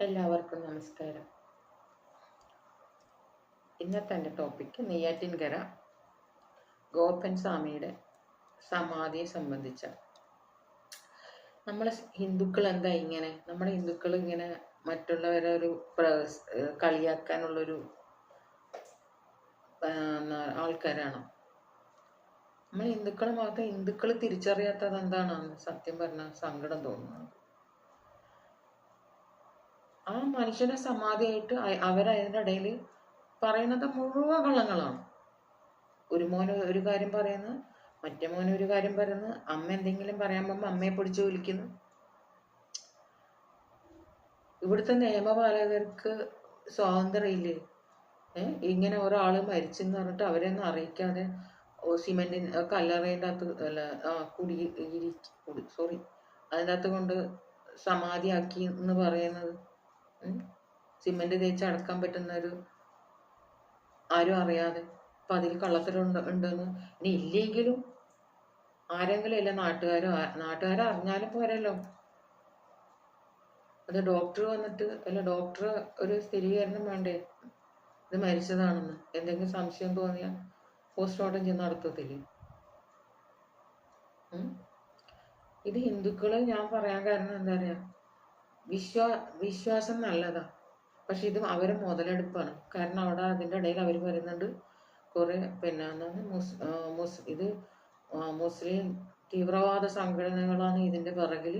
എല്ലാവർക്കും നമസ്കാരം. ഇന്നത്തെ എന്റെ ടോപ്പിക്ക് നെയ്യാറ്റിൻകര ഗോപൻ സ്വാമിയുടെ സമാധിയെ സംബന്ധിച്ച. നമ്മളെ ഹിന്ദുക്കൾ എന്താ ഇങ്ങനെ? നമ്മുടെ ഹിന്ദുക്കൾ ഇങ്ങനെ മറ്റുള്ളവരെ ഒരു കളിയാക്കാനുള്ളൊരു ആൾക്കാരാണോ? നമ്മൾ ഹിന്ദുക്കൾ മാത്രം ഹിന്ദുക്കൾ തിരിച്ചറിയാത്തത് എന്താണ് സത്യം പറഞ്ഞാൽ സങ്കടം തോന്നുന്നത് ആ മനുഷ്യനെ സമാധിയായിട്ട് അവരതിനിടയിൽ പറയുന്നത് മുഴുവൻ കള്ളങ്ങളാണ് ഒരു മോൻ ഒരു കാര്യം പറയുന്നു മറ്റേ മോൻ ഒരു കാര്യം പറയുന്നു അമ്മ എന്തെങ്കിലും പറയാൻ പോകുമ്പോൾ അമ്മയെ പിടിച്ച് വിളിക്കുന്നു ഇവിടുത്തെ നിയമപാലകർക്ക് സ്വാതന്ത്ര്യം ഇല്ലേ ഏ ഇങ്ങനെ ഒരാൾ മരിച്ചെന്ന് പറഞ്ഞിട്ട് അവരെയൊന്നും അറിയിക്കാതെ സിമെന്റിന് കല്ലറയുടെ അകത്ത് അല്ല ആ കുടി സോറി അതിന്റെ അകത്ത് കൊണ്ട് സമാധിയാക്കി എന്ന് പറയുന്നത്. സിമെന്റ് തേച്ച് അടക്കാൻ പറ്റുന്ന ഒരു ആരും അറിയാതെ അപ്പൊ അതിൽ കള്ളത്തരം ഉണ്ടെന്ന്. ഇനി ഇല്ലെങ്കിലും ആരെങ്കിലും ഇല്ല നാട്ടുകാരോ? നാട്ടുകാരെ അറിഞ്ഞാലും പോരല്ലോ. അത് ഡോക്ടർ വന്നിട്ട് അല്ല ഡോക്ടർ ഒരു സ്ഥിരീകരണം വേണ്ടേ? ഇത് മരിച്ചതാണെന്ന്. എന്തെങ്കിലും സംശയം തോന്നിയാൽ പോസ്റ്റ്മോർട്ടം ചെയ്ത് നടത്തത്തില്ലേ. ഇത് ഹിന്ദുക്കൾ ഞാൻ പറയാൻ കാരണം എന്താ പറയാ വിശ്വാ വിശ്വാസം നല്ലതാ. പക്ഷെ ഇത് അവരെ മുതലെടുപ്പാണ്. കാരണം അവിടെ അതിന്റെ ഇടയിൽ അവർ പറയുന്നുണ്ട് കുറെ പിന്നെ മുസ് മുസ് ഇത് മുസ്ലിം തീവ്രവാദ സംഘടനകളാണ് ഇതിന്റെ പിറകിൽ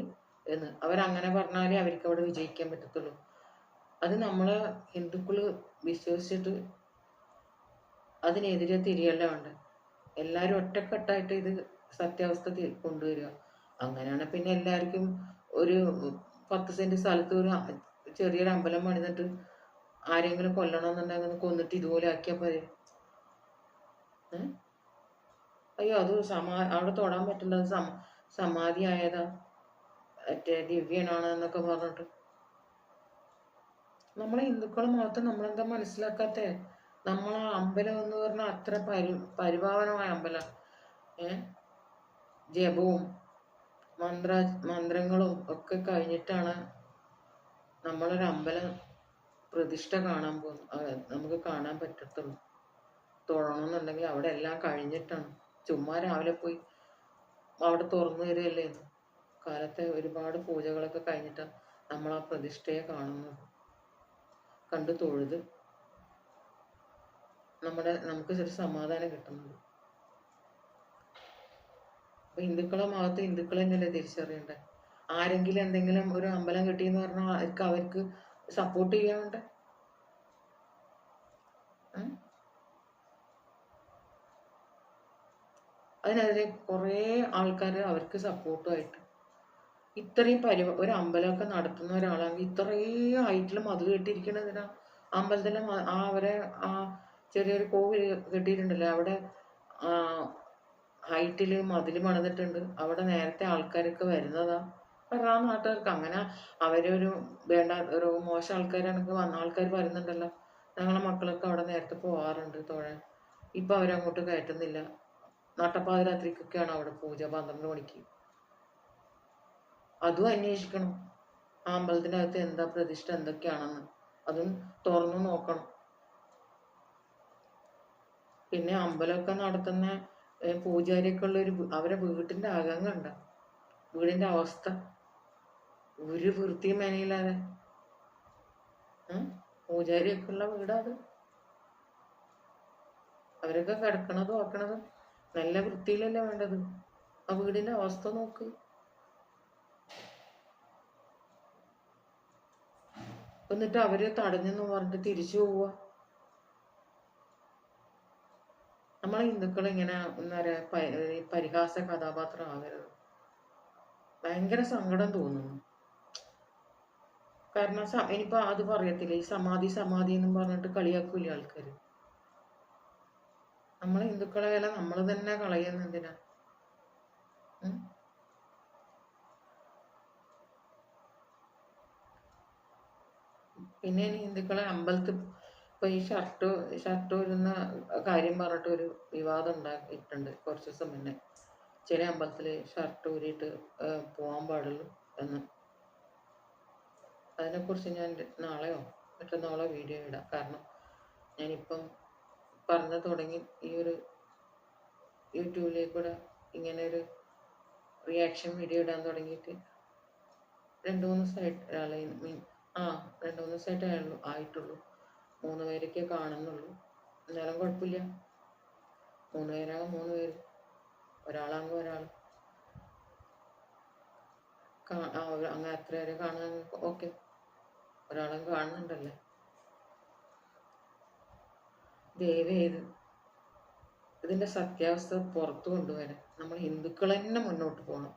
എന്ന്. അവരങ്ങനെ പറഞ്ഞാലേ അവർക്ക് അവിടെ വിജയിക്കാൻ പറ്റത്തുള്ളൂ. അത് നമ്മളെ ഹിന്ദുക്കൾ വിശ്വസിച്ചിട്ട് അതിനെതിരെ തിരിയല്ല വേണ്ട എല്ലാവരും ഒറ്റക്കെട്ടായിട്ട് ഇത് സത്യാവസ്ഥ കൊണ്ടുവരിക. അങ്ങനെയാണ് പിന്നെ എല്ലാവർക്കും ഒരു പത്ത് സെന്റ് സ്ഥലത്ത് ഒരു ചെറിയൊരു അമ്പലം പണിതിട്ട് ആരെങ്കിലും കൊല്ലണമെന്നുണ്ടെങ്കിൽ കൊന്നിട്ട് ഇതുപോലെ ആക്കിയാൽ പോരെ. അയ്യോ അത് സമാ അവിടെ തൊടാൻ പറ്റേണ്ടത് സമ സമാധി ആയതാ. മറ്റേ ദിവ്യനാണ് എന്നൊക്കെ പറഞ്ഞിട്ട്. നമ്മളെ ഹിന്ദുക്കൾ മാത്രം നമ്മളെന്താ മനസ്സിലാക്കാത്ത? നമ്മളെ അമ്പലം എന്ന് പറഞ്ഞാൽ അത്ര പരി പരിപാവനമായ അമ്പലം. ഏ? ജപവും മന്ത്ര മന്ത്രങ്ങളും ഒക്കെ കഴിഞ്ഞിട്ടാണ് നമ്മളൊരു അമ്പലം പ്രതിഷ്ഠ കാണാൻ പോകുന്നത് നമുക്ക് കാണാൻ പറ്റത്തുള്ളൂ. തൊഴണമെന്നുണ്ടെങ്കിൽ അവിടെ എല്ലാം കഴിഞ്ഞിട്ടാണ്. ചുമ്മാ രാവിലെ പോയി അവിടെ തുറന്നു തരികയല്ലേ? കാലത്തെ ഒരുപാട് പൂജകളൊക്കെ കഴിഞ്ഞിട്ടാണ് നമ്മൾ ആ പ്രതിഷ്ഠയെ കാണുന്നത്. കണ്ടു തൊഴുത് നമ്മുടെ നമുക്ക് ചെറിയ സമാധാനം കിട്ടുന്നത് അപ്പൊ ഹിന്ദുക്കളെ മതത്തെ ഹിന്ദുക്കളെ തന്നെയല്ലേ തിരിച്ചറിയണ്ടേ? ആരെങ്കിലും എന്തെങ്കിലും ഒരു അമ്പലം കിട്ടിയെന്ന് പറഞ്ഞാൽ അവർക്ക് അവർക്ക് സപ്പോർട്ട് ഉം? അതിനെതിരെ കുറേ ആൾക്കാർ അവർക്ക് സപ്പോർട്ടുമായിട്ട് ഇത്രയും പരി ഒരു അമ്പലമൊക്കെ നടത്തുന്ന ഒരാളാണെങ്കിൽ ഇത്രയും ഹൈറ്റിൽ മതിൽ കെട്ടിയിരിക്കണതിനാ അമ്പലത്തിലെ അവരെ ആ ചെറിയൊരു കോവിൽ കെട്ടിയിട്ടുണ്ടല്ലോ അവിടെ ഹൈറ്റിൽ മതിൽ പണിതിട്ടുണ്ട് അവിടെ നേരത്തെ ആൾക്കാരൊക്കെ വരുന്നതാ. കാരണം ആ നാട്ടുകാർക്ക് അങ്ങനെ അവരൊരു വേണ്ട ഒരു മോശം ആൾക്കാരാണെങ്കിൽ വന്ന ആൾക്കാർ വരുന്നുണ്ടല്ലോ. ഞങ്ങളെ മക്കളൊക്കെ അവിടെ നേരത്തെ പോവാറുണ്ട് തൊഴാൻ. ഇപ്പൊ അവരങ്ങോട്ട് കയറ്റുന്നില്ല. നട്ടപ്പാതിരാത്രിക്കൊക്കെയാണ് അവിടെ പൂജ പന്ത്രണ്ട് മണിക്ക്. അതും അന്വേഷിക്കണം. ആ അമ്പലത്തിന്റെ അകത്ത് എന്താ പ്രതിഷ്ഠ എന്തൊക്കെയാണെന്ന്. അതും തുറന്നു നോക്കണം. പിന്നെ അമ്പലമൊക്കെ നടത്തുന്ന പൂജാരിയൊക്കെ ഉള്ള ഒരു അവരെ വീട്ടിന്റെ അകം കണ്ട വീടിന്റെ അവസ്ഥ ഒരു വൃത്തിയും മേനയില്ലാതെ? പൂജാരിയൊക്കെ ഉള്ള വീടാ അത്. അവരൊക്കെ കിടക്കണതും ആക്കണതും നല്ല വൃത്തിയിലല്ലേ വേണ്ടത്? ആ വീടിന്റെ അവസ്ഥ നോക്ക്. എന്നിട്ട് അവർ തടഞ്ഞെന്ന് പറഞ്ഞിട്ട് തിരിച്ചു പോവുക. നമ്മളെ ഹിന്ദുക്കൾ ഇങ്ങനെ എന്താ പറയാ പ- ഈ പരിഹാസ കഥാപാത്രം ആകരുത്. ഭയങ്കര സങ്കടം തോന്നുന്നു. കാരണം സ- ഇനിയിപ്പോ അത് പറയത്തില്ല ഈ സമാധി സമാധി എന്നും പറഞ്ഞിട്ട് കളിയാക്കൂല ആൾക്കാര്? നമ്മൾ ഹിന്ദുക്കളെ വില നമ്മൾ തന്നെ കളയുന്ന എന്തിനാ? പിന്നെ ഹിന്ദുക്കളെ അമ്പലത്തിൽ ഇപ്പൊ ഈ ഷർട്ട് ഷർട്ട് വരുന്ന കാര്യം പറഞ്ഞിട്ട് ഒരു വിവാദം ഉണ്ടായിട്ടുണ്ട് കുറച്ച് ദിവസം മുന്നേ. ചില അമ്പലത്തിൽ ഷർട്ട് ഊരിയിട്ട് പോകാൻ പാടുള്ളൂ എന്ന്. അതിനെക്കുറിച്ച് ഞാൻ നാളെയോ മറ്റന്നാളോ വീഡിയോ ഇടാം. കാരണം ഞാനിപ്പം പറഞ്ഞു തുടങ്ങി ഈ ഒരു യൂട്യൂബിലേക്കൂടെ ഇങ്ങനെ ഒരു റിയാക്ഷൻ വീഡിയോ ഇടാൻ തുടങ്ങിയിട്ട് രണ്ട് മൂന്ന് ദിവസമായിട്ട് മീൻ ആ രണ്ട് മൂന്ന് ദിവസമായിട്ടേ ആയിട്ടുള്ളൂ. മൂന്ന് പേരൊക്കെ കാണുന്നുള്ളൂ. എന്നാലും കുഴപ്പമില്ല. മൂന്ന് പേരാകും മൂന്ന് പേര്. ഒരാളാകുമ്പോൾ ഒരാൾ അങ്ങനെ എത്ര പേരെ കാണുന്ന ഓക്കെ. ഒരാളും കാണുന്നുണ്ടല്ലേ? ദയവേത് ഇതിന്റെ സത്യാവസ്ഥ പുറത്തു കൊണ്ടുവരാൻ നമ്മൾ ഹിന്ദുക്കൾ തന്നെ മുന്നോട്ട് പോകണം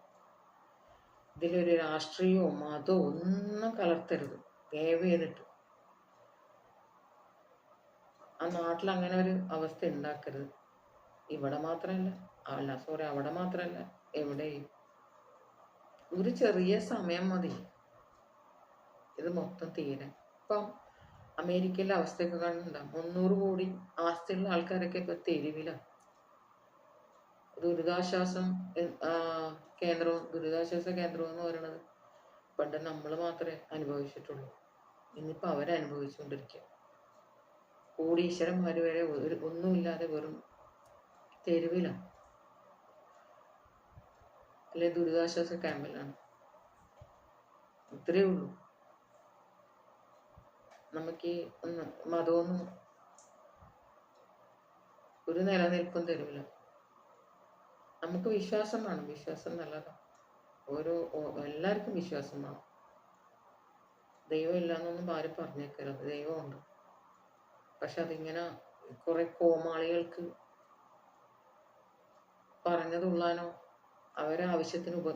ഇതിലൊരു രാഷ്ട്രീയമോ മതമോ ഒന്നും കലർത്തരുത്. ദയവ് ചെയ്തിട്ട്. ആ നാട്ടിൽ അങ്ങനെ ഒരു അവസ്ഥ ഉണ്ടാക്കരുത്. ഇവിടെ മാത്രമല്ല അല്ല സോറി അവിടെ മാത്രമല്ല എവിടെയും. ഒരു ചെറിയ സമയം മതി. ഇത് മൊത്തം തീരാൻ ഇപ്പം അമേരിക്കയിലെ അവസ്ഥയൊക്കെ കാണുന്നുണ്ടാവും മുന്നൂറ് കോടി ആസ്തിയുള്ള ആൾക്കാരൊക്കെ ഇപ്പൊ തെരുവിലാണ് ദുരിതാശ്വാസം കേന്ദ്രവും ദുരിതാശ്വാസ കേന്ദ്രവും എന്ന് പറയുന്നത് പണ്ട് നമ്മൾ മാത്രമേ അനുഭവിച്ചിട്ടുള്ളൂ. ഇന്നിപ്പോ അവരനുഭവിച്ചുകൊണ്ടിരിക്കുക കോടീശ്വരന്മാര് വരെ ഒരു ഒന്നുമില്ലാതെ വെറും തെരുവിലാണ് അല്ലെ ദുരിതാശ്വാസ ക്യാമ്പിലാണ്. ഇത്രയേ ഉള്ളൂ. നമുക്ക് ഒന്ന് മതമൊന്നും ഒരു നിലനിൽപ്പും തരൂല. നമുക്ക് വിശ്വാസം വേണം. വിശ്വാസം നല്ലതാണ് ഓരോ എല്ലാവർക്കും വിശ്വാസം വേണം. ദൈവം ഇല്ലാന്നൊന്നും ആരും പറഞ്ഞേക്കരുത്. ദൈവമുണ്ട്. പക്ഷെ അതിങ്ങനെ കുറെ കോമാളികൾക്ക് പറഞ്ഞതുള്ളാനോ അവരെ ആവശ്യത്തിന് ഉപ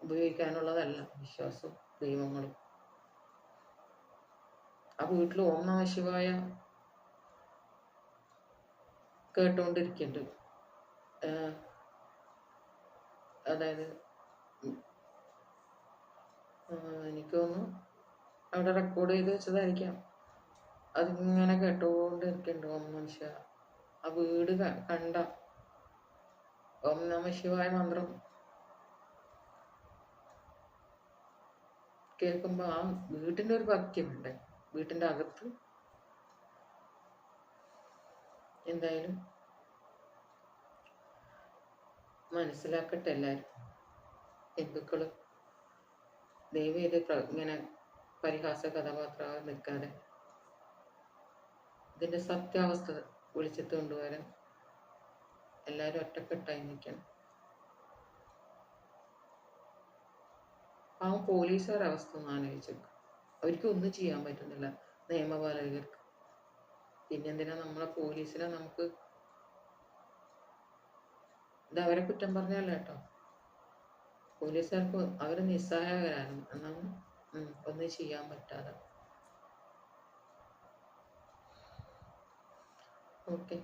ഉപയോഗിക്കാനുള്ളതല്ല വിശ്വാസം ദൈവങ്ങളും ആ വീട്ടിൽ ഓം നമ ശിവായ കേട്ടോണ്ടിരിക്കുന്നുണ്ട് അതായത് എനിക്ക് തോന്നുന്നു അവിടെ റെക്കോർഡ് ചെയ്ത് വെച്ചതായിരിക്കാം. അതിങ്ങനെ കേട്ടോണ്ട് കേട്ടോണ്ടിരിക്കുന്നുണ്ട് ഓം നമ ശിവ. ആ വീട് കണ്ട. ഓം നമ ശിവായ മന്ത്രം കേൾക്കുമ്പോ ആ വീട്ടിന്റെ ഒരു ഭക്തിയുണ്ട് വീട്ടിന്റെ അകത്ത് എന്തായാലും മനസ്സിലാക്കട്ടെ എല്ലാരും. ഹിന്ദുക്കൾ ദൈവം ഇത് ഇങ്ങനെ പരിഹാസ കഥാപാത്രമായി നിൽക്കാതെ ഇതിന്റെ സത്യാവസ്ഥ വിളിച്ചെത്ത് കൊണ്ടുവരാൻ എല്ലാവരും ഒറ്റക്കെട്ടായി നിൽക്കണം. പാവം പോലീസുകാരുടെ അവസ്ഥ ഒന്ന് ആലോചിച്ചു അവർക്ക് ഒന്നും ചെയ്യാൻ പറ്റുന്നില്ല നിയമപാലകർക്ക്. പിന്നെന്തിനാ നമ്മളെ പോലീസിനെ നമുക്ക് ഇത് അവരെ കുറ്റം പറഞ്ഞല്ല കേട്ടോ. പോലീസുകാർക്ക് അവർ നിസ്സഹായകരാണ്. എന്നാണ് ഒന്നും ചെയ്യാൻ പറ്റാതെ. ഓക്കെ